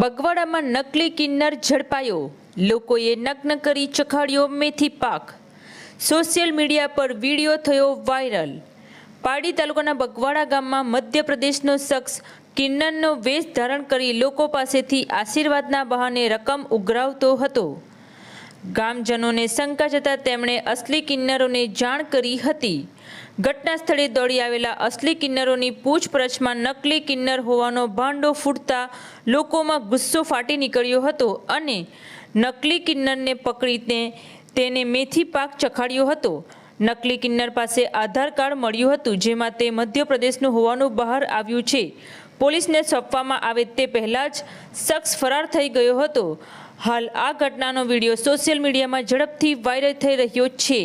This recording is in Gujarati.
બગવાડામાં નકલી કિન્નર ઝડપાયો. લોકોએ નગ્ન કરી ચખાડ્યો મેથી પાક. સોશિયલ મીડિયા પર વીડિયો થયો વાયરલ. પાડી તાલુકાના બગવાડા ગામમાં મધ્યપ્રદેશનો શખ્સ કિન્નરનો વેશ ધારણ કરી લોકો પાસેથી આશીર્વાદના બહાને રકમ ઉઘરાવતો હતો. ગામજનોને શંકા જતાં તેમણે અસલી કિન્નરોને જાણ કરી હતી. ઘટના સ્થળે દોડી આવેલા અસલી કિન્નરોની પૂછપરછમાં નકલી કિન્નર હોવાનો ભાંડો ફૂટતા લોકોમાં ગુસ્સો ફાટી નીકળ્યો હતો અને નકલી કિન્નરને પકડીને તેને મેથી પાક ચખાડ્યો હતો. નકલી કિન્નર પાસે આધાર કાર્ડ મળ્યું હતું, જેમાં તે મધ્યપ્રદેશનું હોવાનું બહાર આવ્યું છે. પોલીસને સોંપવામાં આવે તે પહેલાં જ શખ્સ ફરાર થઈ ગયો હતો. હાલ આ ઘટનાનો વીડિયો સોશિયલ મીડિયામાં ઝડપથી વાયરલ થઈ રહ્યો છે.